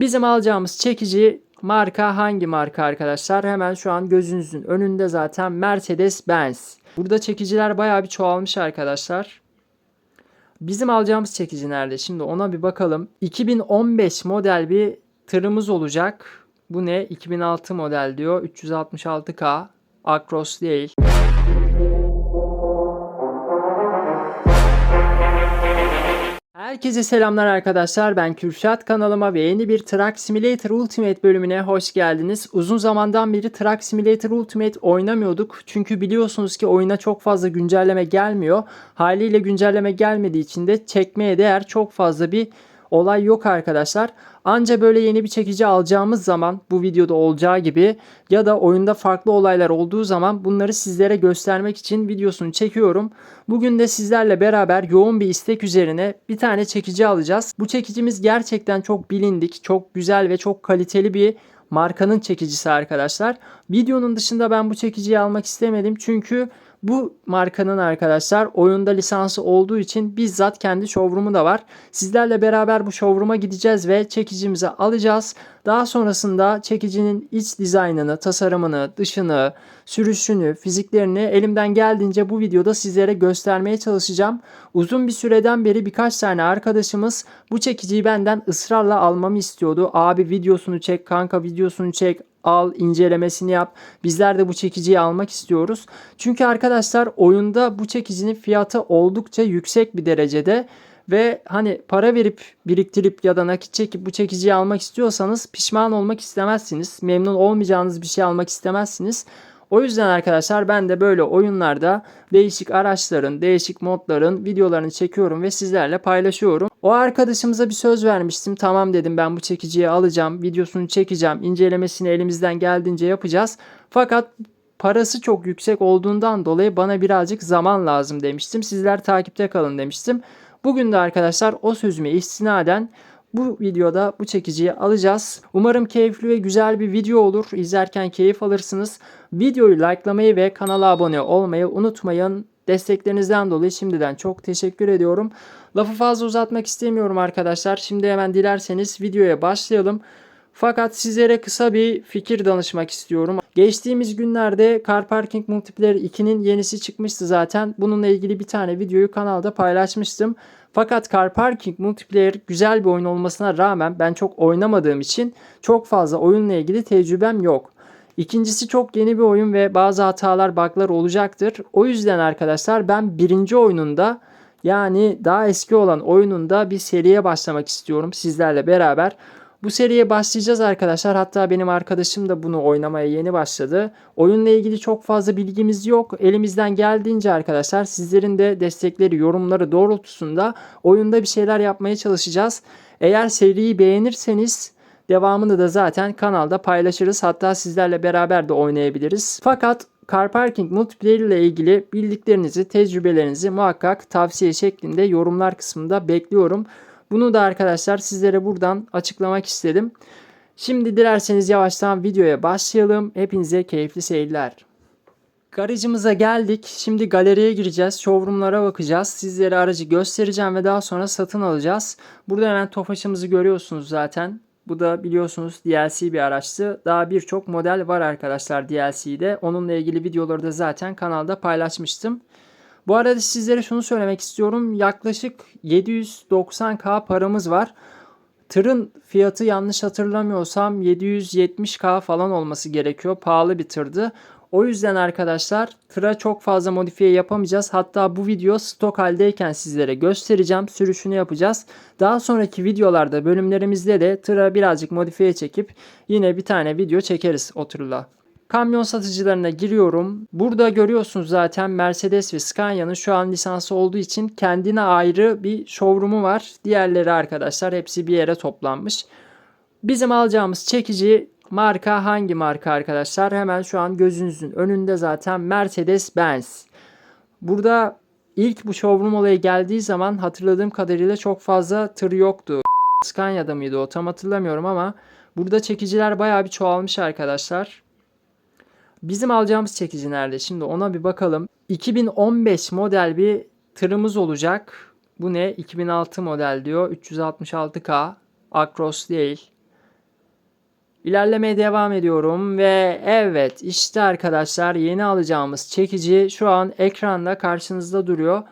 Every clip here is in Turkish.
Bizim alacağımız çekici marka hangi marka arkadaşlar? Hemen şu an gözünüzün önünde zaten Mercedes-Benz. Burada çekiciler bayağı bir çoğalmış arkadaşlar. Bizim alacağımız çekici nerede? Şimdi ona bir bakalım. 2015 model bir tırımız olacak. Bu ne? 2006 model diyor. 366K. Acros değil. Herkese selamlar arkadaşlar. Ben Kürşat kanalıma ve yeni bir Truck Simulator Ultimate bölümüne hoş geldiniz. Uzun zamandan beri Truck Simulator Ultimate oynamıyorduk. Çünkü biliyorsunuz ki oyuna çok fazla güncelleme gelmiyor. Haliyle güncelleme gelmediği için de çekmeye değer çok fazla bir olay yok arkadaşlar. Anca böyle yeni bir çekici alacağımız zaman bu videoda olacağı gibi ya da oyunda farklı olaylar olduğu zaman bunları sizlere göstermek için videosunu çekiyorum. Bugün de sizlerle beraber yoğun bir istek üzerine bir tane çekici alacağız. Bu çekicimiz gerçekten çok bilindik, çok güzel ve çok kaliteli bir markanın çekicisi arkadaşlar. Videonun dışında ben bu çekiciyi almak istemedim çünkü bu markanın arkadaşlar oyunda lisansı olduğu için bizzat kendi showroom'u da var. Sizlerle beraber bu showroom'a gideceğiz ve çekicimizi alacağız. Daha sonrasında çekicinin iç dizaynını, tasarımını, dışını, sürüşünü, fiziklerini elimden geldiğince bu videoda sizlere göstermeye çalışacağım. Uzun bir süreden beri birkaç tane arkadaşımız bu çekiciyi benden ısrarla almamı istiyordu. Abi videosunu çek, kanka videosunu çek, al, incelemesini yap. Bizler de bu çekiciyi almak istiyoruz. Çünkü arkadaşlar oyunda bu çekicinin fiyatı oldukça yüksek bir derecede ve hani para verip biriktirip ya da nakit çekip bu çekiciyi almak istiyorsanız pişman olmak istemezsiniz. Memnun olmayacağınız bir şey almak istemezsiniz. O yüzden arkadaşlar ben de böyle oyunlarda değişik araçların, değişik modların videolarını çekiyorum ve sizlerle paylaşıyorum. O arkadaşımıza bir söz vermiştim. Tamam dedim ben bu çekiciyi alacağım, videosunu çekeceğim, incelemesini elimizden geldiğince yapacağız. Fakat parası çok yüksek olduğundan dolayı bana birazcık zaman lazım demiştim. Sizler takipte kalın demiştim. Bugün de arkadaşlar o sözüme istinaden bu videoda bu çekiciyi alacağız. Umarım keyifli ve güzel bir video olur. İzlerken keyif alırsınız. Videoyu likelamayı ve kanala abone olmayı unutmayın. Desteklerinizden dolayı şimdiden çok teşekkür ediyorum. Lafı fazla uzatmak istemiyorum arkadaşlar. Şimdi hemen dilerseniz videoya başlayalım. Fakat sizlere kısa bir fikir danışmak istiyorum. Geçtiğimiz günlerde Car Parking Multiplayer 2'nin yenisi çıkmıştı zaten. Bununla ilgili bir tane videoyu kanalda paylaşmıştım. Fakat Car Parking Multiplayer güzel bir oyun olmasına rağmen ben çok oynamadığım için çok fazla oyunla ilgili tecrübem yok. İkincisi çok yeni bir oyun ve bazı hatalar, bug'lar olacaktır. O yüzden arkadaşlar ben birinci oyununda yani daha eski olan oyununda bir seriye başlamak istiyorum sizlerle beraber. Bu seriye başlayacağız arkadaşlar. Hatta benim arkadaşım da bunu oynamaya yeni başladı. Oyunla ilgili çok fazla bilgimiz yok. Elimizden geldiğince arkadaşlar sizlerin de destekleri, yorumları doğrultusunda oyunda bir şeyler yapmaya çalışacağız. Eğer seriyi beğenirseniz devamını da zaten kanalda paylaşırız. Hatta sizlerle beraber de oynayabiliriz. Fakat Car Parking Multiplayer ile ilgili bildiklerinizi, tecrübelerinizi muhakkak tavsiye şeklinde yorumlar kısmında bekliyorum. Bunu da arkadaşlar sizlere buradan açıklamak istedim. Şimdi dilerseniz yavaştan videoya başlayalım. Hepinize keyifli seyirler. Garajımıza geldik. Şimdi galeriye gireceğiz. Showroomlara bakacağız. Sizlere aracı göstereceğim ve daha sonra satın alacağız. Burada hemen Tofaş'ımızı görüyorsunuz zaten. Bu da biliyorsunuz DLC bir araçtı. Daha birçok model var arkadaşlar DLC'de. Onunla ilgili videoları da zaten kanalda paylaşmıştım. Bu arada sizlere şunu söylemek istiyorum. Yaklaşık 790k paramız var. Tırın fiyatı yanlış hatırlamıyorsam 770k falan olması gerekiyor. Pahalı bir tırdı. O yüzden arkadaşlar tıra çok fazla modifiye yapamayacağız. Hatta bu video stok haldeyken sizlere göstereceğim. Sürüşünü yapacağız. Daha sonraki videolarda bölümlerimizde de tıra birazcık modifiye çekip yine bir tane video çekeriz o tırla. Kamyon satıcılarına giriyorum. Burada görüyorsunuz zaten Mercedes ve Scania'nın şu an lisansı olduğu için kendine ayrı bir showroom'u var. Diğerleri arkadaşlar hepsi bir yere toplanmış. Bizim alacağımız çekici marka hangi marka arkadaşlar? Hemen şu an gözünüzün önünde zaten Mercedes-Benz. Burada ilk bu showroom olayı geldiği zaman hatırladığım kadarıyla çok fazla tır yoktu. Scania'da mıydı o tam hatırlamıyorum ama burada çekiciler bayağı bir çoğalmış arkadaşlar. Bizim alacağımız çekici nerede? Şimdi ona bir bakalım. 2015 model bir tırımız olacak. Bu ne? 2006 model diyor. 366K. Acros değil. İlerlemeye devam ediyorum ve evet işte arkadaşlar yeni alacağımız çekici şu an ekranda karşınızda duruyor.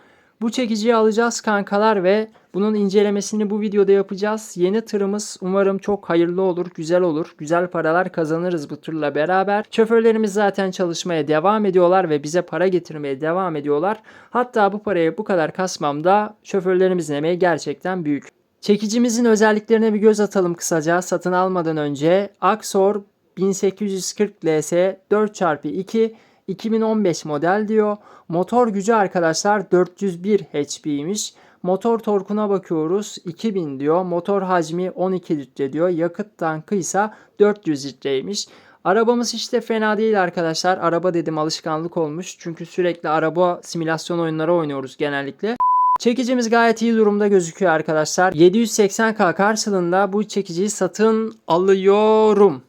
Bu çekiciyi alacağız kankalar ve bunun incelemesini bu videoda yapacağız. Yeni tırımız umarım çok hayırlı olur, güzel olur. Güzel paralar kazanırız bu tırla beraber. Şoförlerimiz zaten çalışmaya devam ediyorlar ve bize para getirmeye devam ediyorlar. Hatta bu parayı bu kadar kasmam da şoförlerimizin emeği gerçekten büyük. Çekicimizin özelliklerine bir göz atalım kısaca satın almadan önce. Axor 1840 LS 4x2 2015 model diyor. Motor gücü arkadaşlar 401 HP'ymiş. Motor torkuna bakıyoruz 2000 diyor. Motor hacmi 12 litre diyor. Yakıt tankı ise 400 litreymiş. Arabamız işte fena değil arkadaşlar. Araba dedim alışkanlık olmuş. Çünkü sürekli araba simülasyon oyunları oynuyoruz genellikle. Çekicimiz gayet iyi durumda gözüküyor arkadaşlar. 780k karşılığında bu çekiciyi satın alıyorum.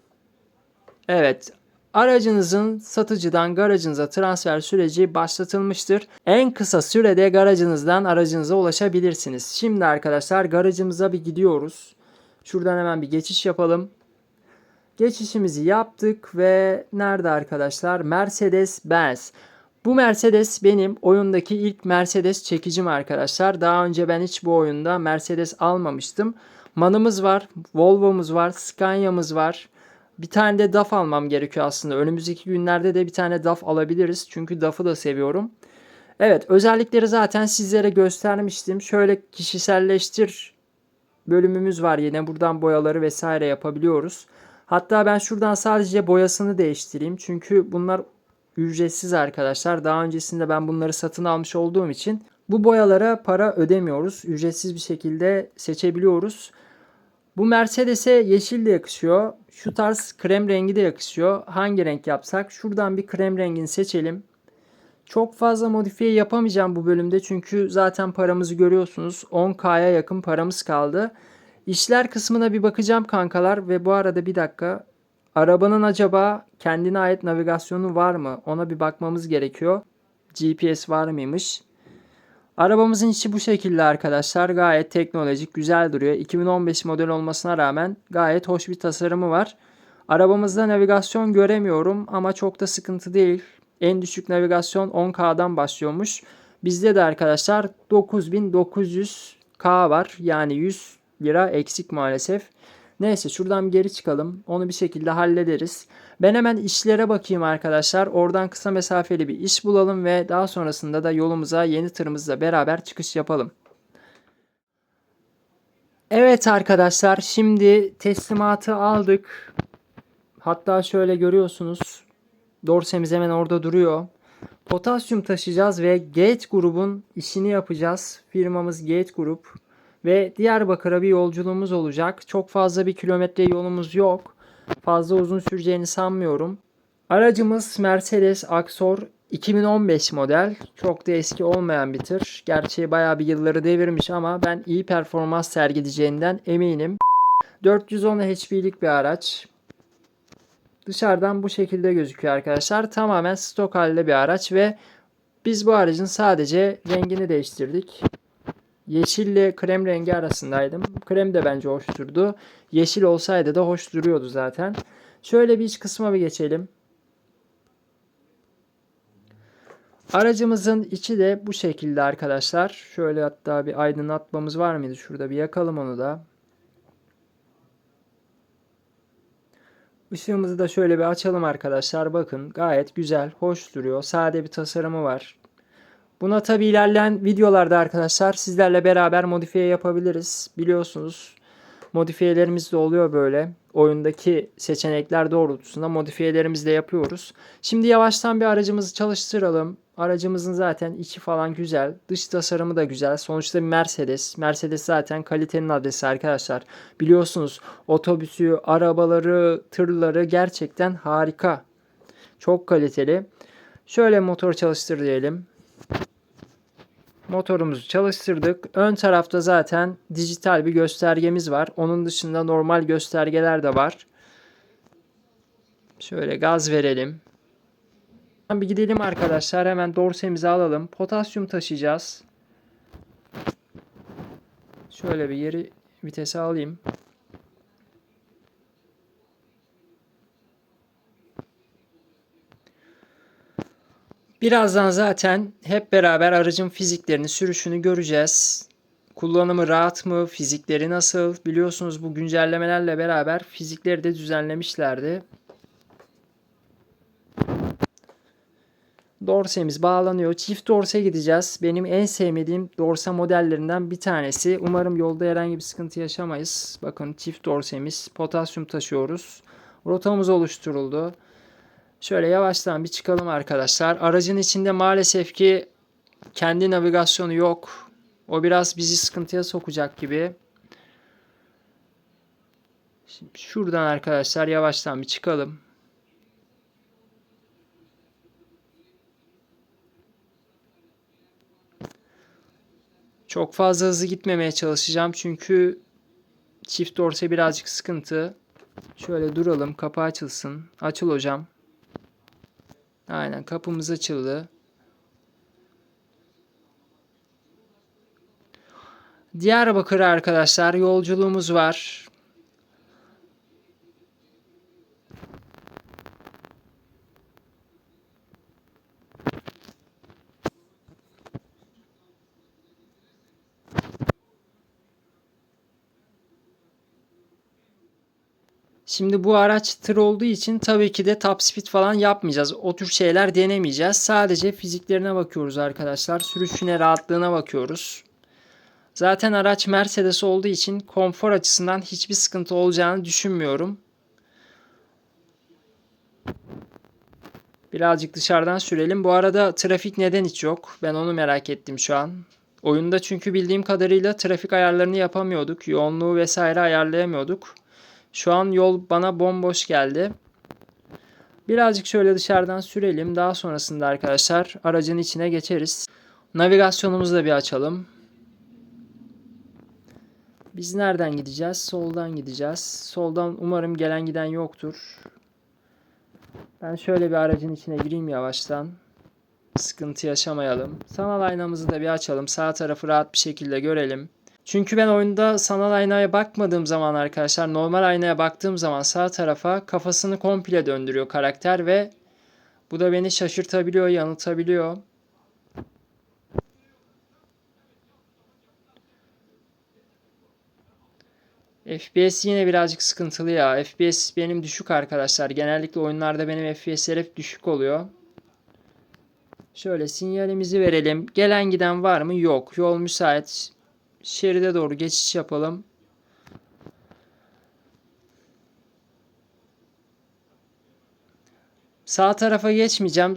Evet Aracınızın satıcıdan garajınıza transfer süreci başlatılmıştır. En kısa sürede garajınızdan aracınıza ulaşabilirsiniz. Şimdi arkadaşlar garajımıza bir gidiyoruz. Şuradan hemen bir geçiş yapalım. Geçişimizi yaptık ve nerede arkadaşlar? Mercedes Benz. Bu Mercedes benim oyundaki ilk Mercedes çekicim arkadaşlar. Daha önce ben hiç bu oyunda Mercedes almamıştım. Manımız var, Volvo'muz var, Scania'mız var. Bir tane de DAF almam gerekiyor aslında. Önümüzdeki günlerde de bir tane DAF alabiliriz. Çünkü DAF'ı da seviyorum. Evet özellikleri zaten sizlere göstermiştim. Şöyle kişiselleştir bölümümüz var yine. Buradan boyaları vesaire yapabiliyoruz. Hatta ben şuradan sadece boyasını değiştireyim. Çünkü bunlar ücretsiz arkadaşlar. Daha öncesinde ben bunları satın almış olduğum için bu boyalara para ödemiyoruz. Ücretsiz bir şekilde seçebiliyoruz. Bu Mercedes'e yeşil de yakışıyor. Şu tarz krem rengi de yakışıyor. Hangi renk yapsak? Şuradan bir krem rengini seçelim. Çok fazla modifiye yapamayacağım bu bölümde çünkü zaten paramızı görüyorsunuz. 10K'ya yakın paramız kaldı. İşler kısmına bir bakacağım kankalar ve bu arada bir dakika. Arabanın acaba kendine ait navigasyonu var mı? Ona bir bakmamız gerekiyor. GPS var mıymış? Arabamızın içi bu şekilde arkadaşlar. Gayet teknolojik, güzel duruyor. 2015 model olmasına rağmen gayet hoş bir tasarımı var. Arabamızda navigasyon göremiyorum ama çok da sıkıntı değil. En düşük navigasyon 10K'dan başlıyormuş. Bizde de arkadaşlar 9900K var. Yani 100 lira eksik maalesef. Neyse şuradan geri çıkalım. Onu bir şekilde hallederiz. Ben hemen işlere bakayım arkadaşlar. Oradan kısa mesafeli bir iş bulalım ve daha sonrasında da yolumuza yeni tırımızla beraber çıkış yapalım. Evet arkadaşlar şimdi teslimatı aldık. Hatta şöyle görüyorsunuz. Dorsemiz hemen orada duruyor. Potasyum taşıyacağız ve Gate grubun işini yapacağız. Firmamız Gate Group. Ve Diyarbakır'a bir yolculuğumuz olacak. Çok fazla bir kilometre yolumuz yok. Fazla uzun süreceğini sanmıyorum. Aracımız Mercedes Axor 2015 model. Çok da eski olmayan bir tır. Gerçi bayağı bir yılları devirmiş ama ben iyi performans sergileyeceğinden eminim. 410 HP'lik bir araç. Dışarıdan bu şekilde gözüküyor arkadaşlar. Tamamen stok halde bir araç ve biz bu aracın sadece rengini değiştirdik. Yeşille krem rengi arasındaydım. Krem de bence hoş durdu. Yeşil olsaydı da hoş duruyordu zaten. Şöyle bir iç kısma bir geçelim. Aracımızın içi de bu şekilde arkadaşlar. Şöyle hatta bir aydınlatmamız var mıydı? Şurada bir yakalım onu da. Işığımızı da şöyle bir açalım arkadaşlar. Bakın gayet güzel, hoş duruyor. Sade bir tasarımı var. Buna tabi ilerleyen videolarda arkadaşlar sizlerle beraber modifiye yapabiliriz. Biliyorsunuz modifiyelerimiz de oluyor böyle. Oyundaki seçenekler doğrultusunda modifiyelerimizi de yapıyoruz. Şimdi yavaştan bir aracımızı çalıştıralım. Aracımızın zaten içi falan güzel. Dış tasarımı da güzel. Sonuçta bir Mercedes. Mercedes zaten kalitenin adresi arkadaşlar. Biliyorsunuz otobüsü, arabaları, tırları gerçekten harika. Çok kaliteli. Şöyle motor çalıştır diyelim. Motorumuzu çalıştırdık. Ön tarafta zaten dijital bir göstergemiz var. Onun dışında normal göstergeler de var. Şöyle gaz verelim. Bir gidelim arkadaşlar. Hemen dorsemizi alalım. Potasyum taşıyacağız. Şöyle bir yeri vitese alayım. Birazdan zaten hep beraber aracın fiziklerini, sürüşünü göreceğiz. Kullanımı rahat mı, fizikleri nasıl? Biliyorsunuz bu güncellemelerle beraber fizikleri de düzenlemişlerdi. Dorsemiz bağlanıyor. Çift dorse gideceğiz. Benim en sevmediğim dorse modellerinden bir tanesi. Umarım yolda herhangi bir sıkıntı yaşamayız. Bakın çift dorsemiz. Potasyum taşıyoruz. Rotamız oluşturuldu. Şöyle yavaştan bir çıkalım arkadaşlar. Aracın içinde maalesef ki kendi navigasyonu yok. O biraz bizi sıkıntıya sokacak gibi. Şimdi şuradan arkadaşlar yavaştan bir çıkalım. Çok fazla hızlı gitmemeye çalışacağım çünkü çift dorse birazcık sıkıntı. Şöyle duralım, kapı açılsın. Açıl hocam. Aynen kapımız açıldı. Diyarbakır arkadaşlar yolculuğumuz var. Şimdi bu araç tır olduğu için tabii ki de top speed falan yapmayacağız. O tür şeyler denemeyeceğiz. Sadece fiziklerine bakıyoruz arkadaşlar. Sürüşüne, rahatlığına bakıyoruz. Zaten araç Mercedes olduğu için konfor açısından hiçbir sıkıntı olacağını düşünmüyorum. Birazcık dışarıdan sürelim. Bu arada trafik neden hiç yok? Ben onu merak ettim şu an. Oyunda çünkü bildiğim kadarıyla trafik ayarlarını yapamıyorduk. Yoğunluğu vesaire ayarlayamıyorduk. Şu an yol bana bomboş geldi. Birazcık şöyle dışarıdan sürelim. Daha sonrasında arkadaşlar aracın içine geçeriz. Navigasyonumuzu da bir açalım. Biz nereden gideceğiz? Soldan gideceğiz. Soldan umarım gelen giden yoktur. Ben şöyle bir aracın içine gireyim yavaştan. Sıkıntı yaşamayalım. Sanal aynamızı da bir açalım. Sağ tarafı rahat bir şekilde görelim. Çünkü ben oyunda sanal aynaya bakmadığım zaman arkadaşlar normal aynaya baktığım zaman sağ tarafa kafasını komple döndürüyor karakter ve bu da beni şaşırtabiliyor, yanıltabiliyor. FPS yine birazcık sıkıntılı ya. FPS benim düşük arkadaşlar. Genellikle oyunlarda benim FPS'ler hep düşük oluyor. Şöyle sinyalimizi verelim. Gelen giden var mı? Yok. Yol müsait. Şeride doğru geçiş yapalım. Sağ tarafa geçmeyeceğim.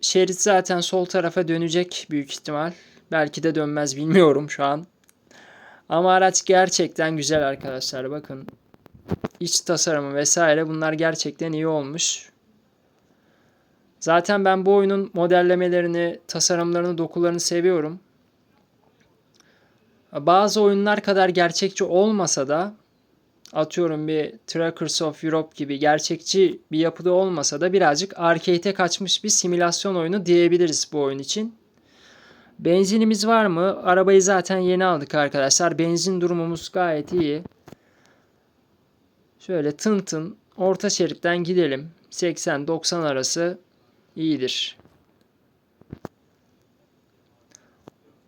Şerit zaten sol tarafa dönecek büyük ihtimal. Belki de dönmez bilmiyorum şu an. Ama araç gerçekten güzel arkadaşlar. Bakın iç tasarımı vesaire bunlar gerçekten iyi olmuş. Zaten ben bu oyunun modellemelerini, tasarımlarını, dokularını seviyorum. Bazı oyunlar kadar gerçekçi olmasa da atıyorum bir Trackers of Europe gibi gerçekçi bir yapıda olmasa da birazcık arcade'e kaçmış bir simülasyon oyunu diyebiliriz bu oyun için. Benzinimiz var mı? Arabayı zaten yeni aldık arkadaşlar. Benzin durumumuz gayet iyi. Şöyle tın tın orta şeritten gidelim. 80-90 arası iyidir.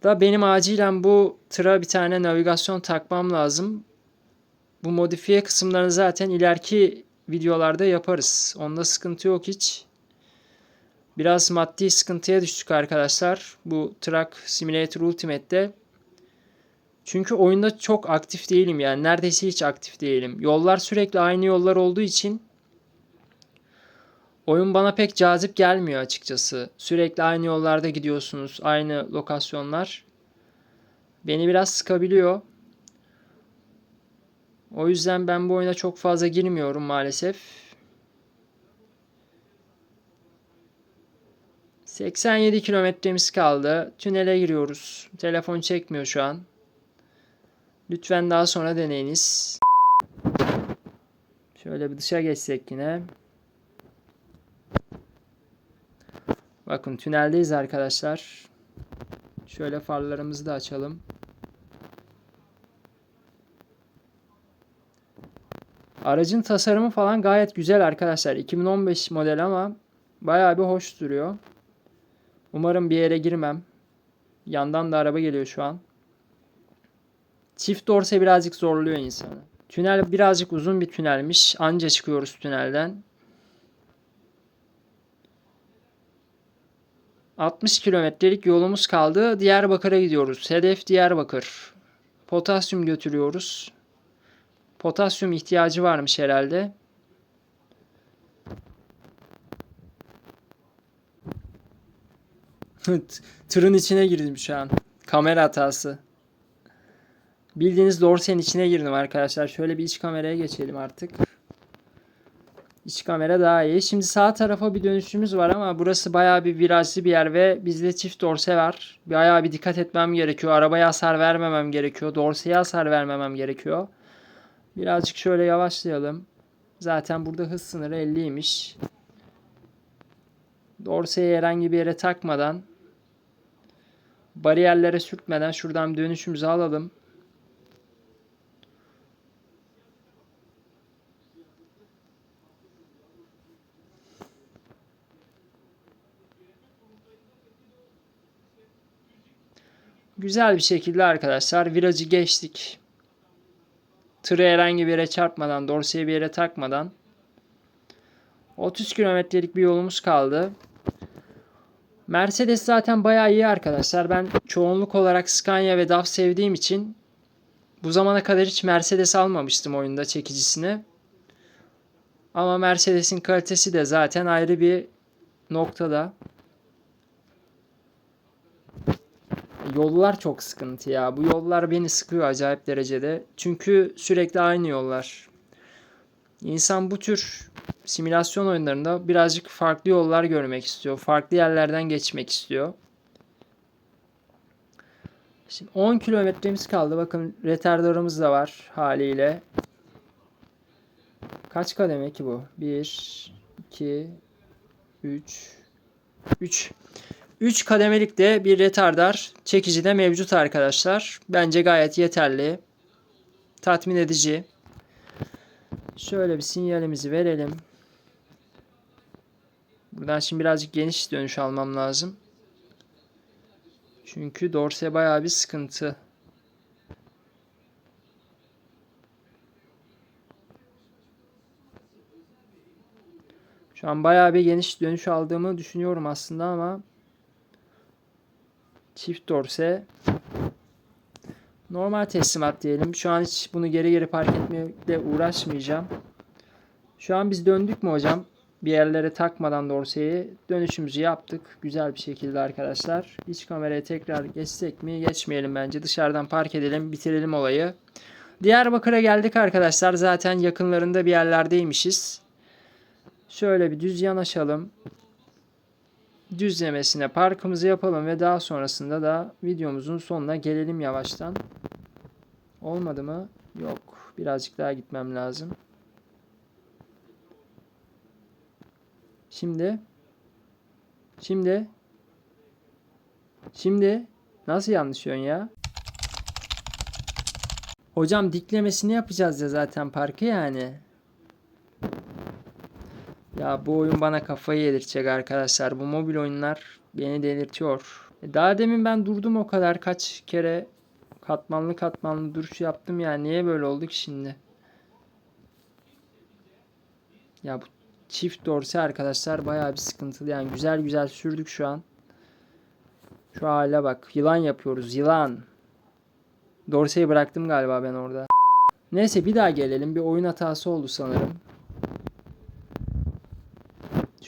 Da benim acilen bu tıra bir tane navigasyon takmam lazım. Bu modifiye kısımlarını zaten ileriki videolarda yaparız. Onda sıkıntı yok hiç. Biraz maddi sıkıntıya düştük arkadaşlar. Bu Truck Simulator Ultimate'de. Çünkü oyunda çok aktif değilim yani. Neredeyse hiç aktif değilim. Yollar sürekli aynı yollar olduğu için oyun bana pek cazip gelmiyor açıkçası. Sürekli aynı yollarda gidiyorsunuz. Aynı lokasyonlar. Beni biraz sıkabiliyor. O yüzden ben bu oyuna çok fazla girmiyorum maalesef. 87 kilometremiz kaldı. Tünele giriyoruz. Telefon çekmiyor şu an. Lütfen daha sonra deneyiniz. Şöyle bir dışa geçsek yine. Bakın tüneldeyiz arkadaşlar. Şöyle farlarımızı da açalım. Aracın tasarımı falan gayet güzel arkadaşlar. 2015 model ama bayağı bir hoş duruyor. Umarım bir yere girmem. Yandan da araba geliyor şu an. Çift dorse birazcık zorluyor insanı. Tünel birazcık uzun bir tünelmiş. Anca çıkıyoruz tünelden. 60 kilometrelik yolumuz kaldı. Diyarbakır'a gidiyoruz. Hedef Diyarbakır. Potasyum götürüyoruz. Potasyum ihtiyacı varmış herhalde. Tırın içine girdim şu an. Kamera hatası. Bildiğiniz dorsenin içine girdim arkadaşlar. Şöyle bir iç kameraya geçelim artık. İç kamera daha iyi. Şimdi sağ tarafa bir dönüşümüz var ama burası bayağı bir virajlı bir yer ve bizde çift dorse var. Bayağı bir dikkat etmem gerekiyor. Arabaya hasar vermemem gerekiyor. Dorseye hasar vermemem gerekiyor. Birazcık şöyle yavaşlayalım. Zaten burada hız sınırı 50'ymiş. Dorseyi herhangi bir yere takmadan bariyerlere sürtmeden şuradan dönüşümüzü alalım. Güzel bir şekilde arkadaşlar virajı geçtik. Tırı herhangi bir yere çarpmadan, dorseyi bir yere takmadan 30 kilometrelik bir yolumuz kaldı. Mercedes zaten bayağı iyi arkadaşlar. Ben çoğunluk olarak Scania ve DAF sevdiğim için bu zamana kadar hiç Mercedes almamıştım oyunda çekicisini. Ama Mercedes'in kalitesi de zaten ayrı bir noktada. Yollar çok sıkıntı ya. Bu yollar beni sıkıyor acayip derecede. Çünkü sürekli aynı yollar. İnsan bu tür simülasyon oyunlarında birazcık farklı yollar görmek istiyor. Farklı yerlerden geçmek istiyor. Şimdi 10 kilometremiz kaldı. Bakın retardarımız da var haliyle. Kaç kademe ki bu? 1, 2, 3, 3. 3 kademelik de bir retardar çekici de mevcut arkadaşlar. Bence gayet yeterli. Tatmin edici. Şöyle bir sinyalimizi verelim. Buradan şimdi birazcık geniş dönüş almam lazım. Çünkü dorse bayağı bir sıkıntı. Şu an bayağı bir geniş dönüş aldığımı düşünüyorum aslında ama çift dorse normal teslimat diyelim. Şu an hiç bunu geri geri park etmekle uğraşmayacağım. Şu an biz döndük mü hocam? Bir yerlere takmadan dorseyi dönüşümüzü yaptık. Güzel bir şekilde arkadaşlar. İç kameraya tekrar geçsek mi? Geçmeyelim bence. Dışarıdan park edelim. Bitirelim olayı. Diyarbakır'a geldik arkadaşlar. Zaten yakınlarında bir yerlerdeymişiz. Şöyle bir düz yanaşalım. Düzlemesine parkımızı yapalım ve daha sonrasında da videomuzun sonuna gelelim yavaştan. Olmadı mı? Yok. Birazcık daha gitmem lazım. Şimdi Şimdi Şimdi nasıl yanlış yön ya? Hocam diklemesini yapacağız ya zaten parkı yani. Ya bu oyun bana kafayı yedirtecek arkadaşlar. Bu mobil oyunlar beni delirtiyor. E, Daha demin ben durdum o kadar kaç kere katmanlı katmanlı duruş yaptım ya. Niye böyle oldu ki şimdi? Ya bu çift dorse arkadaşlar bayağı bir sıkıntılı. Yani güzel güzel sürdük şu an. Şu hale bak. Yılan yapıyoruz. Yılan. Dorseyi bıraktım galiba ben orada. Neyse bir daha gelelim. Bir oyun hatası oldu sanırım.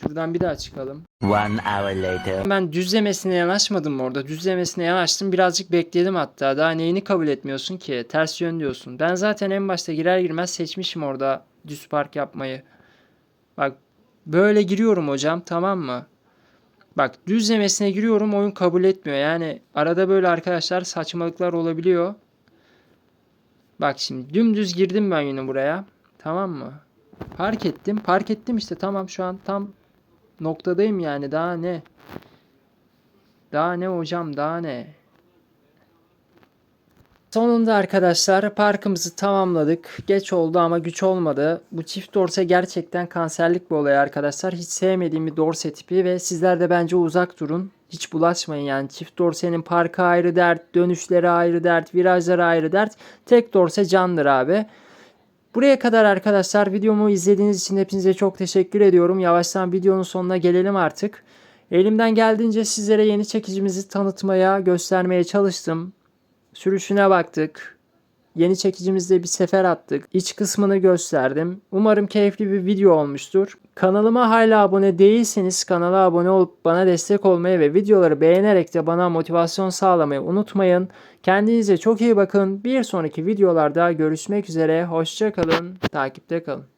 Şuradan bir daha çıkalım. One hour later. Ben düzlemesine yanaşmadım orada. Düzlemesine yanaştım. Birazcık bekledim hatta. Daha neyini kabul etmiyorsun ki? Ters yön diyorsun. Ben zaten en başta girer girmez seçmişim orada düz park yapmayı. Bak böyle giriyorum hocam tamam mı? Bak düzlemesine giriyorum oyun kabul etmiyor. Yani arada böyle arkadaşlar saçmalıklar olabiliyor. Bak şimdi dümdüz girdim ben yine buraya. Tamam mı? Park ettim. Park ettim işte tamam şu an tam noktadayım yani daha ne? Daha ne hocam daha ne? Sonunda arkadaşlar parkımızı tamamladık. Geç oldu ama güç olmadı. Bu çift dorse gerçekten kanserlik bir olay arkadaşlar. Hiç sevmediğim bir dorse tipi ve sizler de bence uzak durun. Hiç bulaşmayın yani. Çift dorsenin parkı ayrı dert, dönüşleri ayrı dert, virajları ayrı dert. Tek dorse candır abi. Buraya kadar arkadaşlar videomu izlediğiniz için hepinize çok teşekkür ediyorum. Yavaştan videonun sonuna gelelim artık. Elimden geldiğince sizlere yeni çekicimizi tanıtmaya, göstermeye çalıştım. Sürüşüne baktık. Yeni çekicimizde bir sefer attık. İç kısmını gösterdim. Umarım keyifli bir video olmuştur. Kanalıma hala abone değilseniz kanala abone olup bana destek olmayı ve videoları beğenerek de bana motivasyon sağlamayı unutmayın. Kendinize çok iyi bakın. Bir sonraki videolarda görüşmek üzere. Hoşçakalın. Takipte kalın.